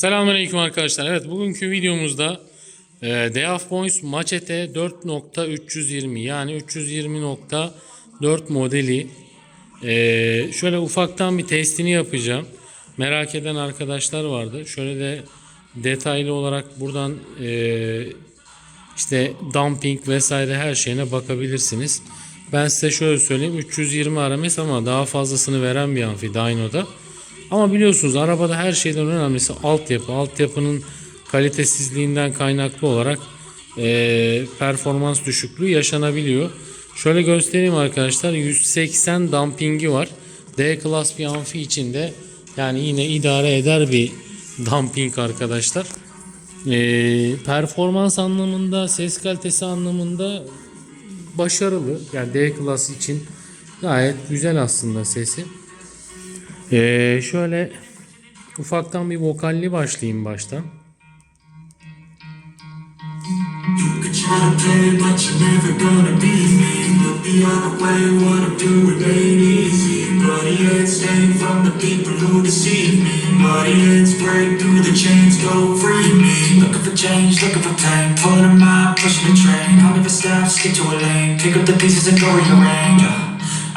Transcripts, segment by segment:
Selamünaleyküm arkadaşlar. Evet bugünkü videomuzda e, DAF Boys Machete 4.320 yani 320.4 modeli e, şöyle ufaktan bir testini yapacağım. Merak eden arkadaşlar vardı. Şöyle de detaylı olarak buradan e, işte dumping vesaire her şeyine bakabilirsiniz. Ben size şöyle söyleyeyim 320 RMS ama daha fazlasını veren bir amfi dyno'da. Ama biliyorsunuz arabada her şeyden önemlisi altyapı. Altyapının kalitesizliğinden kaynaklı olarak eee, performans düşüklüğü yaşanabiliyor. Şöyle göstereyim arkadaşlar 180 dumpingi var. D klas bir amfi içinde yani yine idare eder bir dumping arkadaşlar. Eee, performans anlamında, ses kalitesi anlamında başarılı. Yani D klas için gayet güzel aslında sesi. Ee, şöyle ufaktan bir vokalli başlayayım baştan.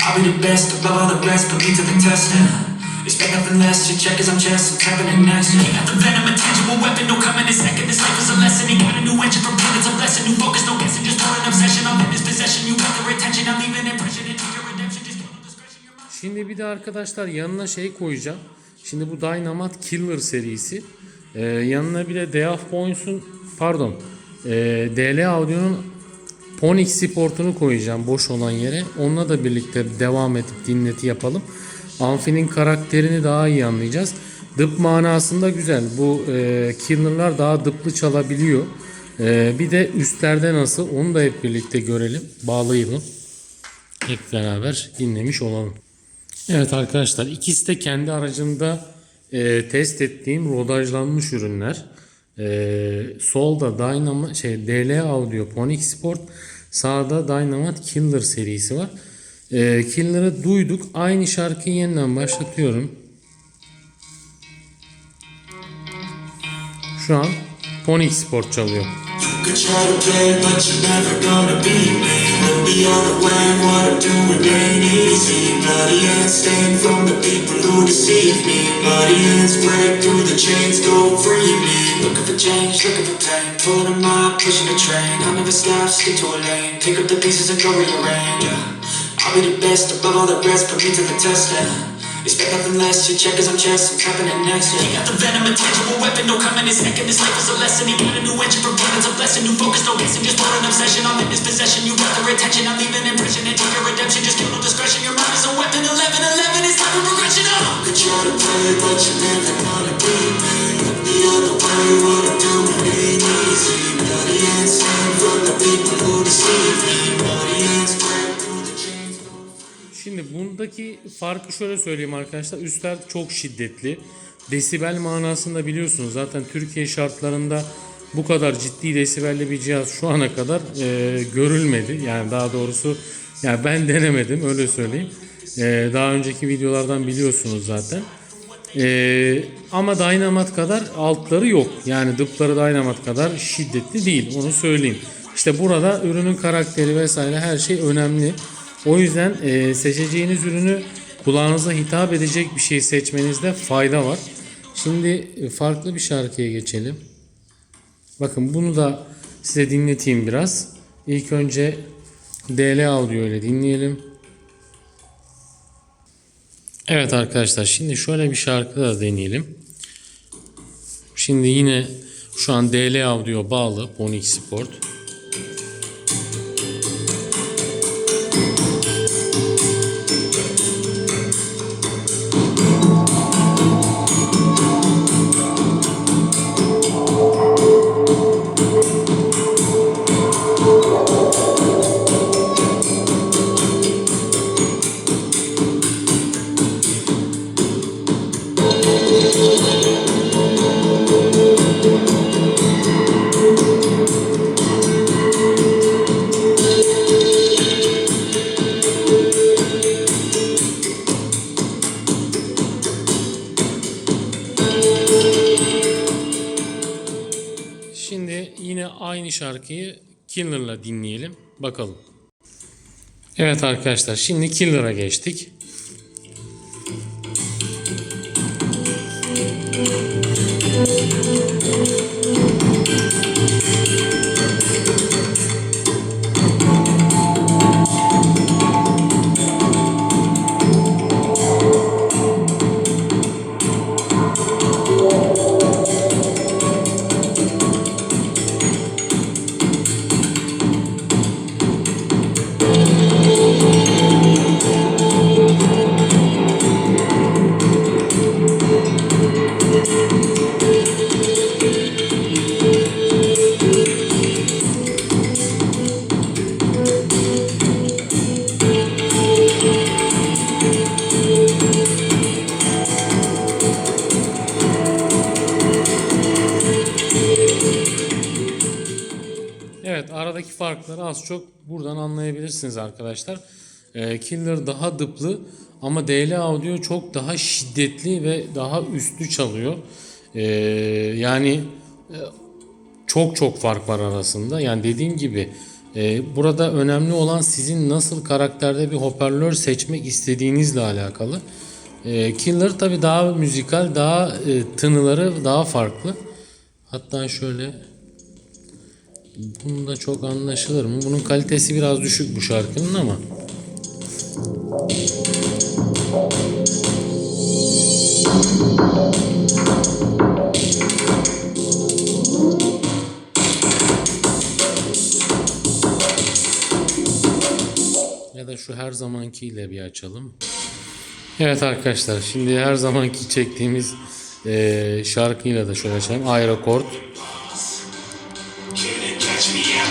I'll be the best above all the rest, put me to the test. Yeah. Expect nothing less, your check on chest, what's happening next? Yeah. Got the venom, a tangible weapon, no coming in second. This life is a lesson. He got a new engine from pain, it's a lesson. New focus, no guessing, just throwing obsession. I'm in his possession, you got their attention. I'm leaving impression and your redemption. Just total discretion. Your. Şimdi bir de arkadaşlar yanına şey koyacağım. Şimdi bu Dynamite Killer serisi. Ee, yanına bir de DAF Points'un pardon e, DL Audio'nun Ponix portunu koyacağım boş olan yere. Onunla da birlikte devam edip dinleti yapalım. Amfi'nin karakterini daha iyi anlayacağız. Dıp manasında güzel. Bu e, Killer'lar daha dıplı çalabiliyor. E, bir de üstlerde nasıl onu da hep birlikte görelim. Bağlayalım. Hep beraber dinlemiş olalım. Evet arkadaşlar ikisi de kendi aracımda e, test ettiğim rodajlanmış ürünler. E, solda Dynamo şey DL Audio Ponic Sport, sağda Dynamite Killer serisi var. E, Killer'ı duyduk. Aynı şarkıyı yeniden başlatıyorum. Şu an Ponic Sport çalıyor. The I the the. Pulling mob, pushing a train. I'll never stop, stick to a lane. Pick up the pieces and go rearrange. Yeah. I'll be the best above all the rest, put me to the test. Yeah. Expect nothing less, your check is on chest, what's happening next? Yeah. He got the venom, a tangible weapon, no coming in second. This life is a lesson. He got a new engine from pain, it's a blessing. New focus, no guessing, just throwing obsession. I'm in his possession, you got their attention. I'm leaving impression and Şimdi bundaki farkı şöyle söyleyeyim arkadaşlar. Üstler çok şiddetli. Desibel manasında biliyorsunuz zaten Türkiye şartlarında bu kadar ciddi desibelli bir cihaz şu ana kadar e, görülmedi. Yani daha doğrusu yani ben denemedim öyle söyleyeyim. E, daha önceki videolardan biliyorsunuz zaten. E, ama Dynamite kadar altları yok. Yani dıpları Dynamite kadar şiddetli değil. Onu söyleyeyim. İşte burada ürünün karakteri vesaire her şey önemli. O yüzden e, seçeceğiniz ürünü kulağınıza hitap edecek bir şey seçmenizde fayda var. Şimdi e, farklı bir şarkıya geçelim. Bakın bunu da size dinleteyim biraz. İlk önce DL Audio ile dinleyelim. Evet arkadaşlar şimdi şöyle bir şarkı da deneyelim. Şimdi yine şu an DL Audio bağlı Ponic Sport. Şarkıyı Killer'la dinleyelim. Bakalım. Evet arkadaşlar şimdi Killer'a geçtik. Farkları az çok buradan anlayabilirsiniz arkadaşlar. Ee, Killer daha dıplı ama DL Audio çok daha şiddetli ve daha üstü çalıyor. Ee, yani e, çok çok fark var arasında. Yani dediğim gibi e, burada önemli olan sizin nasıl karakterde bir hoparlör seçmek istediğinizle alakalı. E, Killer tabi daha müzikal, daha e, tınıları daha farklı. Hatta şöyle Bunda çok anlaşılır mı? Bunun kalitesi biraz düşük bu şarkının ama. Ya da şu her zamankiyle bir açalım. Evet arkadaşlar şimdi her zamanki çektiğimiz eee, şarkıyla da şöyle açalım. Aerocord.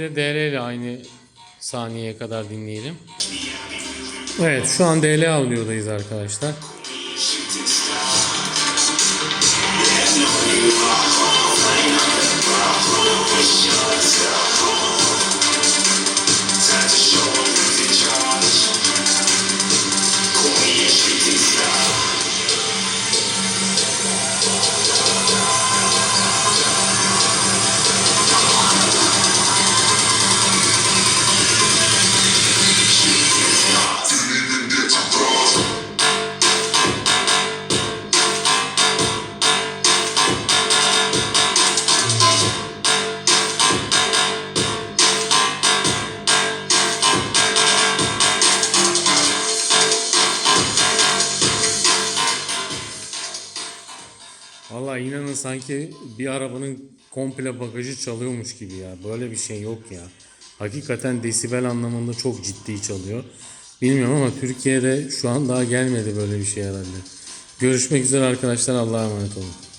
bir de DL ile aynı saniyeye kadar dinleyelim. Evet şu an DL audiodayız arkadaşlar. Vallahi inanın sanki bir arabanın komple bagajı çalıyormuş gibi ya. Böyle bir şey yok ya. Hakikaten desibel anlamında çok ciddi çalıyor. Bilmiyorum ama Türkiye'de şu an daha gelmedi böyle bir şey herhalde. Görüşmek üzere arkadaşlar. Allah'a emanet olun.